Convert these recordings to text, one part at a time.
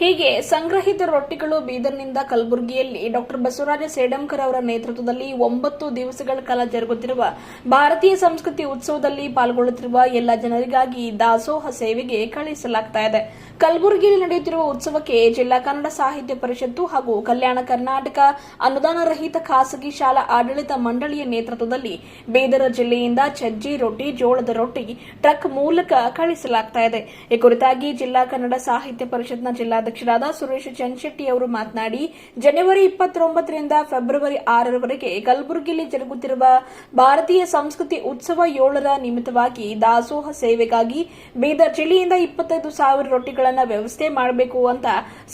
ಹೀಗೆ ಸಂಗ್ರಹಿತ ರೊಟ್ಟಿಗಳು ಬೀದರ್ನಿಂದ ಕಲಬುರಗಿಯಲ್ಲಿ ಡಾಕ್ಟರ್ ಬಸವರಾಜ ಸೇಡಂಕರ್ ಅವರ ನೇತೃತ್ವದಲ್ಲಿ ಒಂಬತ್ತು ದಿವಸಗಳ ಕಾಲ ಜರುಗುತ್ತಿರುವ ಭಾರತೀಯ ಸಂಸ್ಕೃತಿ ಉತ್ಸವದಲ್ಲಿ ಪಾಲ್ಗೊಳ್ಳುತ್ತಿರುವ ಎಲ್ಲ ಜನರಿಗಾಗಿ ದಾಸೋಹ ಸೇವೆಗೆ ಕಳುಹಿಸಲಾಗ್ತಾ ಇದೆ. ಕಲಬುರಗಿಯಲ್ಲಿ ನಡೆಯುತ್ತಿರುವ ಉತ್ಸವಕ್ಕೆ ಜಿಲ್ಲಾ ಕನ್ನಡ ಸಾಹಿತ್ಯ ಪರಿಷತ್ತು ಹಾಗೂ ಕಲ್ಯಾಣ ಕರ್ನಾಟಕ ಅನುದಾನ ರಹಿತ ಖಾಸಗಿ ಶಾಲಾ ಆಡಳಿತ ಮಂಡಳಿಯ ನೇತೃತ್ವದಲ್ಲಿ ಬೀದರ ಜಿಲ್ಲೆಯಿಂದ ಚಜ್ಜಿ ರೊಟ್ಟಿ, ಜೋಳದ ರೊಟ್ಟಿ, ಟ್ರಕ್ ಮೂಲಕ ಕಳಿಸಲಾಗ್ತಾ ಇದೆ. ಈ ಕುರಿತಾಗಿ ಜಿಲ್ಲಾ ಕನ್ನಡ ಸಾಹಿತ್ಯ ಪರಿಷತ್ನ ಜಿಲ್ಲಾಧ್ಯಕ್ಷರಾದ ಸುರೇಶ್ ಚನ್ಶೆಟ್ಟಿ ಅವರು ಮಾತನಾಡಿ, ಜನವರಿ ಇಪ್ಪತ್ತೊಂಬತ್ತರಿಂದ ಫೆಬ್ರವರಿ ಆರರವರೆಗೆ ಕಲಬುರಗಿಯಲ್ಲಿ ಜರುಗುತ್ತಿರುವ ಭಾರತೀಯ ಸಂಸ್ಕೃತಿ ಉತ್ಸವ ಏಳರ ನಿಮಿತ್ತವಾಗಿ ದಾಸೋಹ ಸೇವೆಗಾಗಿ ಬೀದರ್ ಜಿಲ್ಲೆಯಿಂದ ಇಪ್ಪತ್ತೈದು ಸಾವಿರ ರೊಟ್ಟಿಗಳನ್ನು ವ್ಯವಸ್ಥೆ ಮಾಡಬೇಕು ಅಂತ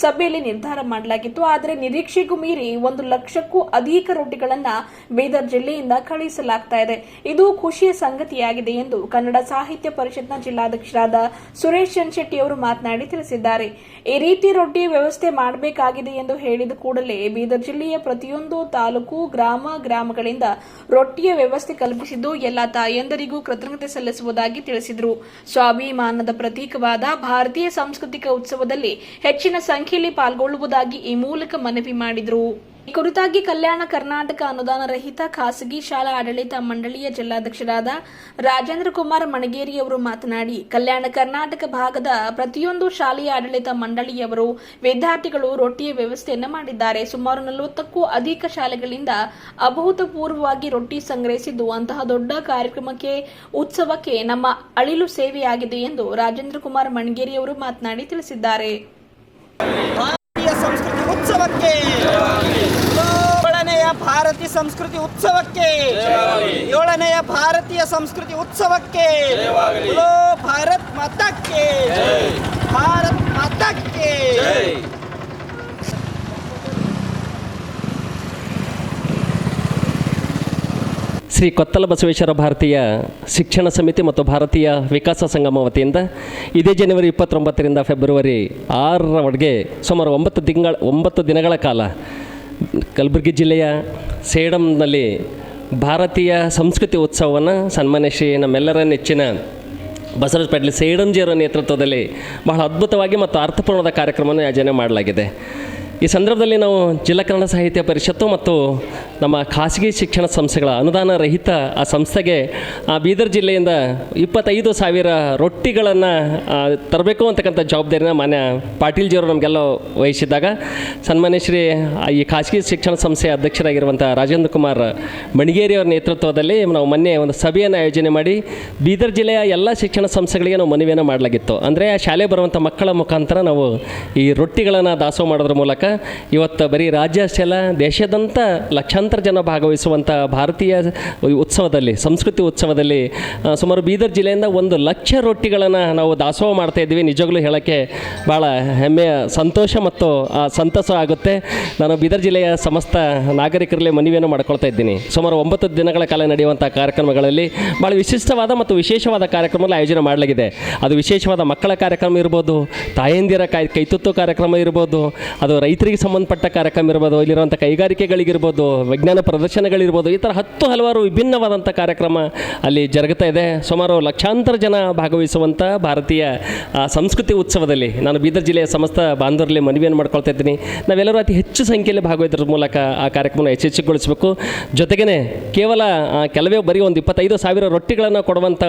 ಸಭೆಯಲ್ಲಿ ನಿರ್ಧಾರ ಮಾಡಲಾಗಿತ್ತು. ಆದರೆ ನಿರೀಕ್ಷೆಗೂ ಮೀರಿ ಒಂದು ಲಕ್ಷಕ್ಕೂ ಅಧಿಕ ರೊಟ್ಟಿಗಳನ್ನು ಬೀದರ್ ಜಿಲ್ಲೆಯಿಂದ ಕಳುಹಿಸಲಾಗ್ತಾ ಇದೆ. ಇದು ಖುಷಿಯ ಸಂಗತಿಯಾಗಿದೆ ಎಂದು ಕನ್ನಡ ಸಾಹಿತ್ಯ ಪರಿಷತ್ನ ಜಿಲ್ಲಾಧ್ಯಕ್ಷರಾದ ಸುರೇಶ್ ಚನ್ಶೆಟ್ಟಿ ಅವರು ಮಾತನಾಡಿ ತಿಳಿಸಿದ್ದಾರೆ. ಈ ರೀತಿ ರೊಟ್ಟಿ ವ್ಯವಸ್ಥೆ ಮಾಡಬೇಕಾಗಿದೆ ಎಂದು ಹೇಳಿದ ಕೂಡಲೇ ಬೀದರ್ ಜಿಲ್ಲೆಯ ಪ್ರತಿಯೊಂದು ತಾಲೂಕು, ಗ್ರಾಮ, ಗ್ರಾಮಗಳಿಂದ ರೊಟ್ಟಿಯ ವ್ಯವಸ್ಥೆ ಕಲ್ಪಿಸಿದ್ದು ಎಲ್ಲ ತಾಯಂದರಿಗೂ ಕೃತಜ್ಞತೆ ಸಲ್ಲಿಸುವುದಾಗಿ ತಿಳಿಸಿದರು. ಸ್ವಾಭಿಮಾನದ ಪ್ರತೀಕವಾದ ಭಾರತೀಯ ಸಾಂಸ್ಕೃತಿಕ ಉತ್ಸವದಲ್ಲಿ ಹೆಚ್ಚಿನ ಸಂಖ್ಯೆಯಲ್ಲಿ ಪಾಲ್ಗೊಳ್ಳುವುದಾಗಿ ಈ ಮೂಲಕ ಮನವಿ ಮಾಡಿದರು. ಈ ಕುರಿತಾಗಿ ಕಲ್ಯಾಣ ಕರ್ನಾಟಕ ಅನುದಾನ ರಹಿತ ಖಾಸಗಿ ಶಾಲಾ ಆಡಳಿತ ಮಂಡಳಿಯ ಜಿಲ್ಲಾಧ್ಯಕ್ಷರಾದ ರಾಜೇಂದ್ರ ಕುಮಾರ್ ಮಣಗೇರಿ ಅವರು ಮಾತನಾಡಿ, ಕಲ್ಯಾಣ ಕರ್ನಾಟಕ ಭಾಗದ ಪ್ರತಿಯೊಂದು ಶಾಲೆಯ ಆಡಳಿತ ಮಂಡಳಿಯವರು ವಿದ್ಯಾರ್ಥಿಗಳು ರೊಟ್ಟಿಯ ವ್ಯವಸ್ಥೆಯನ್ನು ಮಾಡಿದ್ದಾರೆ. ಸುಮಾರು ನಲವತ್ತಕ್ಕೂ ಅಧಿಕ ಶಾಲೆಗಳಿಂದ ಅಭೂತಪೂರ್ವವಾಗಿ ರೊಟ್ಟಿ ಸಂಗ್ರಹಿಸಿದ್ದು, ಅಂತಹ ದೊಡ್ಡ ಕಾರ್ಯಕ್ರಮಕ್ಕೆ, ಉತ್ಸವಕ್ಕೆ ನಮ್ಮ ಅಳಿಲು ಸೇವೆಯಾಗಿದೆ ಎಂದು ರಾಜೇಂದ್ರ ಕುಮಾರ್ ಮಣಗೇರಿ ಅವರು ಮಾತನಾಡಿ ತಿಳಿಸಿದ್ದಾರೆ ಭಾರತೀಯ ಸಂಸ್ಕೃತಿ ಉತ್ಸವಕ್ಕೆ ಏಳನೆಯ ಭಾರತೀಯ ಸಂಸ್ಕೃತಿ ಉತ್ಸವಕ್ಕೆ. ಏಳನೆಯ ಭಾರತೀಯ ಸಂಸ್ಕೃತಿ ಉತ್ಸವಕ್ಕೆ. ಭಾರತ್ ಮತಕ್ಕೆ. ಭಾರತ್ ಮತಕ್ಕೆ. ಶ್ರೀ ಕೊತ್ತಲ ಬಸವೇಶ್ವರ ಭಾರತೀಯ ಶಿಕ್ಷಣ ಸಮಿತಿ ಮತ್ತು ಭಾರತೀಯ ವಿಕಾಸ ಸಂಗಮ ವತಿಯಿಂದ ಇದೇ ಜನವರಿ ಇಪ್ಪತ್ತೊಂಬತ್ತರಿಂದ ಫೆಬ್ರವರಿ ಆರರವರೆಗೆ ಸುಮಾರು ಒಂಬತ್ತು ತಿಂಗಳ ಒಂಬತ್ತು ದಿನಗಳ ಕಾಲ ಕಲಬುರಗಿ ಜಿಲ್ಲೆಯ ಸೇಡಂನಲ್ಲಿ ಭಾರತೀಯ ಸಂಸ್ಕೃತಿ ಉತ್ಸವವನ್ನು ಸನ್ಮಾನ್ಯ ಶ್ರೀ ನಮ್ಮೆಲ್ಲರ ನೆಚ್ಚಿನ ಬಸವರಾಜ ಪಾಟೀಲ್ ಸೇಡಂಜಿಯವರ ನೇತೃತ್ವದಲ್ಲಿ ಬಹಳ ಅದ್ಭುತವಾಗಿ ಮತ್ತು ಅರ್ಥಪೂರ್ಣದ ಕಾರ್ಯಕ್ರಮವನ್ನು ಆಯೋಜನೆ ಮಾಡಲಾಗಿದೆ. ಈ ಸಂದರ್ಭದಲ್ಲಿ ನಾವು ಜಿಲ್ಲಾ ಕನ್ನಡ ಸಾಹಿತ್ಯ ಪರಿಷತ್ತು ಮತ್ತು ನಮ್ಮ ಖಾಸಗಿ ಶಿಕ್ಷಣ ಸಂಸ್ಥೆಗಳ ಅನುದಾನ ರಹಿತ ಆ ಸಂಸ್ಥೆಗೆ, ಆ ಬೀದರ್ ಜಿಲ್ಲೆಯಿಂದ ಇಪ್ಪತ್ತೈದು ಸಾವಿರ ರೊಟ್ಟಿಗಳನ್ನು ತರಬೇಕು ಅಂತಕ್ಕಂಥ ಜವಾಬ್ದಾರಿನ ಮಾನ್ಯ ಪಾಟೀಲ್ಜಿಯವರು ನಮಗೆಲ್ಲ ವಹಿಸಿದ್ದಾಗ, ಸನ್ಮಾನ್ಯ ಶ್ರೀ ಈ ಖಾಸಗಿ ಶಿಕ್ಷಣ ಸಂಸ್ಥೆಯ ಅಧ್ಯಕ್ಷರಾಗಿರುವಂಥ ರಾಜೇಂದ್ರ ಕುಮಾರ್ ಮಣಿಗೇರಿಯವರ ನೇತೃತ್ವದಲ್ಲಿ ನಾವು ಮೊನ್ನೆ ಒಂದು ಸಭೆಯನ್ನು ಆಯೋಜನೆ ಮಾಡಿ, ಬೀದರ್ ಜಿಲ್ಲೆಯ ಎಲ್ಲ ಶಿಕ್ಷಣ ಸಂಸ್ಥೆಗಳಿಗೆ ನಾವು ಮನವಿಯನ್ನು ಮಾಡಲಾಗಿತ್ತು. ಅಂದರೆ ಆ ಶಾಲೆ ಬರುವಂಥ ಮಕ್ಕಳ ಮುಖಾಂತರ ನಾವು ಈ ರೊಟ್ಟಿಗಳನ್ನು ದಾಸೋಹ ಮಾಡೋದ್ರ ಮೂಲಕ ಇವತ್ತು ಬರೀ ರಾಜ್ಯ ಅಷ್ಟೇ ಅಲ್ಲ ದೇಶದಂಥ ಲಕ್ಷಾಂತರ ಜನ ಭಾಗವಹಿಸುವಂಥ ಭಾರತೀಯ ಉತ್ಸವದಲ್ಲಿ, ಸಂಸ್ಕೃತಿ ಉತ್ಸವದಲ್ಲಿ ಸುಮಾರು ಬೀದರ್ ಜಿಲ್ಲೆಯಿಂದ ಒಂದು ಲಕ್ಷ ರೊಟ್ಟಿಗಳನ್ನು ನಾವು ದಾಸೋಹ ಮಾಡ್ತಾ ಇದ್ದೀವಿ. ನಿಜವಾಗ್ಲೂ ಹೇಳೋಕ್ಕೆ ಭಾಳ ಹೆಮ್ಮೆಯ, ಸಂತೋಷ ಮತ್ತು ಸಂತಸ ಆಗುತ್ತೆ. ನಾನು ಬೀದರ್ ಜಿಲ್ಲೆಯ ಸಮಸ್ತ ನಾಗರಿಕರಲ್ಲಿ ಮನವಿಯನ್ನು ಮಾಡ್ಕೊಳ್ತಾ ಇದ್ದೀನಿ. ಸುಮಾರು ಒಂಬತ್ತು ದಿನಗಳ ಕಾಲ ನಡೆಯುವಂಥ ಕಾರ್ಯಕ್ರಮಗಳಲ್ಲಿ ಭಾಳ ವಿಶಿಷ್ಟವಾದ ಮತ್ತು ವಿಶೇಷವಾದ ಕಾರ್ಯಕ್ರಮಗಳ ಆಯೋಜನೆ ಮಾಡಲಾಗಿದೆ. ಅದು ವಿಶೇಷವಾದ ಮಕ್ಕಳ ಕಾರ್ಯಕ್ರಮ ಇರ್ಬೋದು, ತಾಯಂದಿರ ಕೈ ಕೈತುತ್ತು ಕಾರ್ಯಕ್ರಮ ಇರ್ಬೋದು, ಅದು ರೈತರಿಗೆ ಸಂಬಂಧಪಟ್ಟ ಕಾರ್ಯಕ್ರಮ ಇರ್ಬೋದು, ಇಲ್ಲಿರುವಂಥ ಕೈಗಾರಿಕೆಗಳಿಗಿರ್ಬೋದು, ವಿಜ್ಞಾನ ಪ್ರದರ್ಶನಗಳಿರ್ಬೋದು, ಈ ಥರ ಹತ್ತು ಹಲವಾರು ವಿಭಿನ್ನವಾದಂಥ ಕಾರ್ಯಕ್ರಮ ಅಲ್ಲಿ ಜರುಗುತ್ತಾ ಇದೆ. ಸುಮಾರು ಲಕ್ಷಾಂತರ ಜನ ಭಾಗವಹಿಸುವಂಥ ಭಾರತೀಯ ಸಂಸ್ಕೃತಿ ಉತ್ಸವದಲ್ಲಿ ನಾನು ಬೀದರ್ ಜಿಲ್ಲೆಯ ಸಮಸ್ತ ಬಾಂಧವರಲ್ಲಿ ಮನವಿಯನ್ನು ಮಾಡ್ಕೊಳ್ತಾ ಇದ್ದೀನಿ. ನಾವೆಲ್ಲರೂ ಅತಿ ಹೆಚ್ಚು ಸಂಖ್ಯೆಯಲ್ಲಿ ಭಾಗವಹಿಸೋದ್ರ ಮೂಲಕ ಆ ಕಾರ್ಯಕ್ರಮನ ಹೆಚ್ಚೆಚ್ಚುಗೊಳಿಸಬೇಕು ಜೊತೆಗೇ ಕೇವಲ ಕೆಲವೇ ಬರೀ ಒಂದು ಇಪ್ಪತ್ತೈದು ಸಾವಿರ ರೊಟ್ಟಿಗಳನ್ನು ಕೊಡುವಂಥ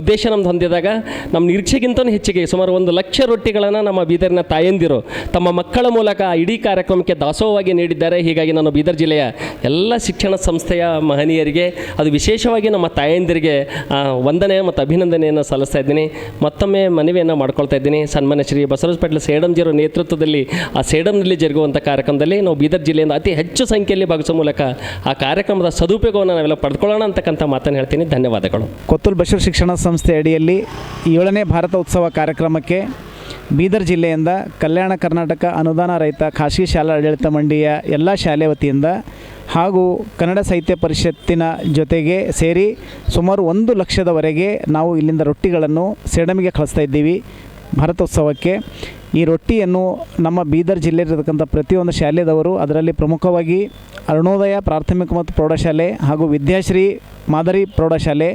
ಉದ್ದೇಶ ನಮ್ದು ಹೊಂದಿದಾಗ, ನಮ್ಮ ನಿರೀಕ್ಷೆಗಿಂತಲೂ ಹೆಚ್ಚಿಗೆ ಸುಮಾರು ಒಂದು ಲಕ್ಷ ರೊಟ್ಟಿಗಳನ್ನು ನಮ್ಮ ಬೀದರ್ನ ತಾಯಂದಿರು ತಮ್ಮ ಮಕ್ಕಳ ಮೂಲಕ ಇಡೀ ಕಾರ್ಯಕ್ರಮಕ್ಕೆ ದಾಸೋಹವಾಗಿ ನೀಡಿದ್ದಾರೆ. ಹೀಗಾಗಿ ನಾನು ಬೀದರ್ ಜಿಲ್ಲೆಯ ಎಲ್ಲ ಶಿಕ್ಷಣ ಸಂಸ್ಥೆಯ ಮಹನೀಯರಿಗೆ, ಅದು ವಿಶೇಷವಾಗಿ ನಮ್ಮ ತಾಯಂದಿರಿಗೆ ವಂದನೆ ಮತ್ತು ಅಭಿನಂದನೆಯನ್ನು ಸಲ್ಲಿಸ್ತಾ ಇದ್ದೀನಿ. ಮತ್ತೊಮ್ಮೆ ಮನವಿಯನ್ನು ಮಾಡ್ಕೊಳ್ತಾ ಇದ್ದೀನಿ. ಸನ್ಮಾನ್ಯ ಶ್ರೀ ಬಸವರಾಜ ಪಾಟೀಲ್ ಸೇಡಂಜಿರೋ ನೇತೃತ್ವದಲ್ಲಿ, ಆ ಸೇಡಂನಲ್ಲಿ ಜರುಗುವಂಥ ಕಾರ್ಯಕ್ರಮದಲ್ಲಿ ನಾವು ಬೀದರ್ ಜಿಲ್ಲೆಯಿಂದ ಅತಿ ಹೆಚ್ಚು ಸಂಖ್ಯೆಯಲ್ಲಿ ಭಾಗಿಸುವ ಮೂಲಕ ಆ ಕಾರ್ಯಕ್ರಮದ ಸದುಪಯೋಗವನ್ನು ನಾವೆಲ್ಲ ಪಡ್ಕೊಳ್ಳೋಣ ಅಂತಕ್ಕಂಥ ಮಾತನ್ನು ಹೇಳ್ತೀನಿ. ಧನ್ಯವಾದಗಳು. ಕೊತ್ತಲ್ ಬಶೀರ್ ಶಿಕ್ಷಣ ಸಂಸ್ಥೆ ಅಡಿಯಲ್ಲಿ ಏಳನೇ ಭಾರತ ಉತ್ಸವ ಕಾರ್ಯಕ್ರಮಕ್ಕೆ ಬೀದರ್ ಜಿಲ್ಲೆಯಿಂದ ಕಲ್ಯಾಣ ಕರ್ನಾಟಕ ಅನುದಾನ ರಹಿತ ಖಾಸಗಿ ಶಾಲಾ ಆಡಳಿತ ಮಂಡಿಯ ಎಲ್ಲ ಶಾಲೆ ವತಿಯಿಂದ ಹಾಗೂ ಕನ್ನಡ ಸಾಹಿತ್ಯ ಪರಿಷತ್ತಿನ ಜೊತೆಗೆ ಸೇರಿ ಸುಮಾರು ಒಂದು ಲಕ್ಷದವರೆಗೆ ನಾವು ಇಲ್ಲಿಂದ ರೊಟ್ಟಿಗಳನ್ನು ಸೇಡಮಿಗೆ ಕಳಿಸ್ತಾ ಇದ್ದೀವಿ. ಭಾರತೋತ್ಸವಕ್ಕೆ. ಈ ರೊಟ್ಟಿಯನ್ನು ನಮ್ಮ ಬೀದರ್ ಜಿಲ್ಲೆಯಲ್ಲಿರತಕ್ಕಂಥ ಪ್ರತಿಯೊಂದು ಶಾಲೆದವರು, ಅದರಲ್ಲಿ ಪ್ರಮುಖವಾಗಿ ಅರುಣೋದಯ ಪ್ರಾಥಮಿಕ ಮತ್ತು ಪ್ರೌಢಶಾಲೆ ಹಾಗೂ ವಿದ್ಯಾಶ್ರೀ ಮಾದರಿ ಪ್ರೌಢಶಾಲೆ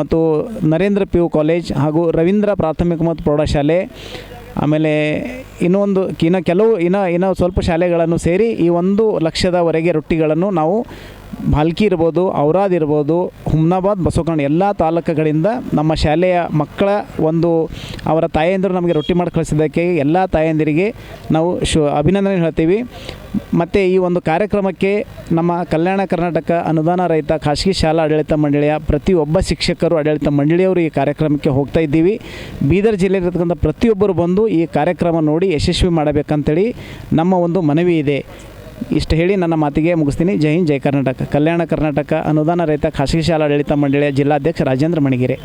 ಮತ್ತು ನರೇಂದ್ರ ಪಿ ಯು ಕಾಲೇಜ್ ಹಾಗೂ ರವೀಂದ್ರ ಪ್ರಾಥಮಿಕ ಮತ್ತು ಪ್ರೌಢಶಾಲೆ ಆಮೇಲೆ ಇನ್ನೊಂದು ಇನ್ನು ಕೆಲವು ಇನ್ನು ಇನ್ನು ಸ್ವಲ್ಪ ಶಾಲೆಗಳನ್ನು ಸೇರಿ ಈ ಒಂದು ಲಕ್ಷದವರೆಗೆ ರೊಟ್ಟಿಗಳನ್ನು ನಾವು ಭಾಲ್ಕಿ ಇರ್ಬೋದು, ಔರಾದ್ ಇರ್ಬೋದು, ಹುಮ್ನಾಬಾದ್ ಬಸವಕಣ್ಣ ಎಲ್ಲ ತಾಲೂಕುಗಳಿಂದ ನಮ್ಮ ಶಾಲೆಯ ಮಕ್ಕಳ ಒಂದು ಅವರ ತಾಯಂದಿರು ನಮಗೆ ರೊಟ್ಟಿ ಮಾಡಿ ಕಳಿಸಿದ್ದಕ್ಕೆ ಎಲ್ಲ ತಾಯಂದಿರಿಗೆ ನಾವು ಶು ಅಭಿನಂದನೆ ಹೇಳ್ತೀವಿ. ಮತ್ತು ಈ ಒಂದು ಕಾರ್ಯಕ್ರಮಕ್ಕೆ ನಮ್ಮ ಕಲ್ಯಾಣ ಕರ್ನಾಟಕ ಅನುದಾನ ರಹಿತ ಖಾಸಗಿ ಶಾಲಾ ಆಡಳಿತ ಮಂಡಳಿಯ ಪ್ರತಿಯೊಬ್ಬ ಶಿಕ್ಷಕರು, ಆಡಳಿತ ಮಂಡಳಿಯವರು ಈ ಕಾರ್ಯಕ್ರಮಕ್ಕೆ ಹೋಗ್ತಾ ಇದ್ದೀವಿ. ಬೀದರ್ ಜಿಲ್ಲೆಯಲ್ಲಿರ್ತಕ್ಕಂಥ ಪ್ರತಿಯೊಬ್ಬರು ಬಂದು ಈ ಕಾರ್ಯಕ್ರಮ ನೋಡಿ ಯಶಸ್ವಿ ಮಾಡಬೇಕಂತೇಳಿ ನಮ್ಮ ಒಂದು ಮನವಿ ಇದೆ. ಇಷ್ಟು ಹೇಳಿ ನನ್ನ ಮಾತಿಗೆ ಮುಗಿಸ್ತೀನಿ. ಜೈ ಹಿಂದ್, ಜೈ ಕರ್ನಾಟಕ. ಕಲ್ಯಾಣ ಕರ್ನಾಟಕ ಅನುದಾನ ರೈತ ಖಾಸಗಿ ಶಾಲಾ ಆಡಳಿತ ಮಂಡಳಿಯ ಜಿಲ್ಲಾಧ್ಯಕ್ಷ ರಾಜೇಂದ್ರ ಮಣಿಗಿರೆ.